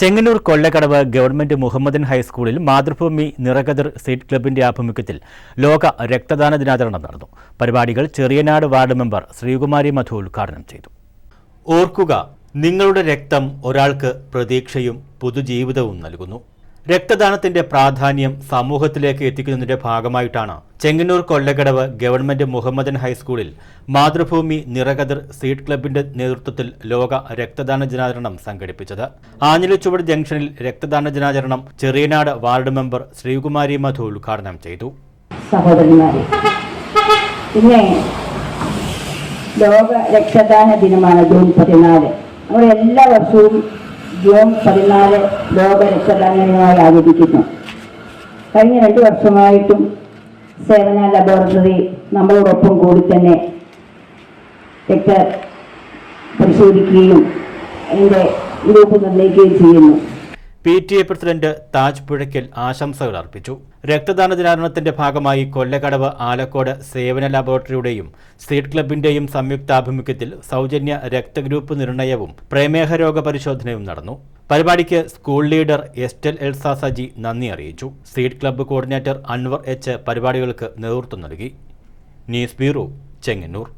Chengannur കൊള്ളക്കടവ് government മുഹമ്മദിൻ ഹൈസ്കൂളിൽ Mathrubhumi നിറകതിർ seat ക്ലബിന്റെ ആഭിമുഖ്യത്തിൽ ലോക രക്തദാന ദിനാചരണം നടന്നു. പരിപാടികൾ ചെറിയനാട് വാർഡ് മെമ്പർ ശ്രീകുമാരി മധു ഉദ്ഘാടനം ചെയ്തു. ഓർക്കുക നിങ്ങളുടെ രക്തം ഒരാൾക്ക് പ്രതീക്ഷയും പുതുജീവിതവും നൽകുന്നു. രക്തദാനത്തിന്റെ പ്രാധാന്യം സമൂഹത്തിലേക്ക് എത്തിക്കുന്നതിന്റെ ഭാഗമായിട്ടാണ് ചെങ്ങന്നൂർ കൊല്ലക്കടവ് ഗവൺമെന്റ് മുഹമ്മദൻ ഹൈസ്കൂളിൽ മാതൃഭൂമി നിറകതിർ സീഡ് ക്ലബിന്റെ നേതൃത്വത്തിൽ ലോക രക്തദാന ദിനാചരണം സംഘടിപ്പിച്ചത്. ആഞ്ഞിലിച്ചുവട് ജംഗ്ഷനിൽ രക്തദാന ദിനാചരണം ചെറിയനാട് വാർഡ് മെമ്പർ ശ്രീകുമാരി മധു ഉദ്ഘാടനം ചെയ്തു. ലോക രക്തദാന ദിനമാണ് ജൂൺ പതിനാല്. നമ്മൾ എല്ലാ വർഷവും ജൂൺ പതിനാല് ലോക രക്തദാന ദിനമായി ആചരിക്കുന്നു. കഴിഞ്ഞ രണ്ട് വർഷമായിട്ടും സേവന ലബോറട്ടറി നമ്മളോടൊപ്പം കൂടി തന്നെ രക്ത പരിശോധിക്കുകയും അതിന്റെ ഗ്രൂപ്പ് നിർണയിക്കുകയും ചെയ്യുന്നു. P T A president Taj Puzhakkal ആശംസകൾ അർപ്പിച്ചു. രക്തദാന ദിനാചരണത്തിന്റെ ഭാഗമായി കൊല്ലക്കടവ് ആലക്കോട് സേവന ലബോറട്ടറിയുടെയും സീഡ് ക്ലബിന്റെയും സംയുക്താഭിമുഖ്യത്തിൽ സൗജന്യ രക്തഗ്രൂപ്പ് നിർണയവും പ്രമേഹ രോഗ പരിശോധനയും നടന്നു. പരിപാടിക്ക് school leader Estelle Elsa Saji നന്ദി അറിയിച്ചു. Seed club coordinator Anwar H പരിപാടികൾക്ക് നേതൃത്വം നൽകി. News bureau Chengannur.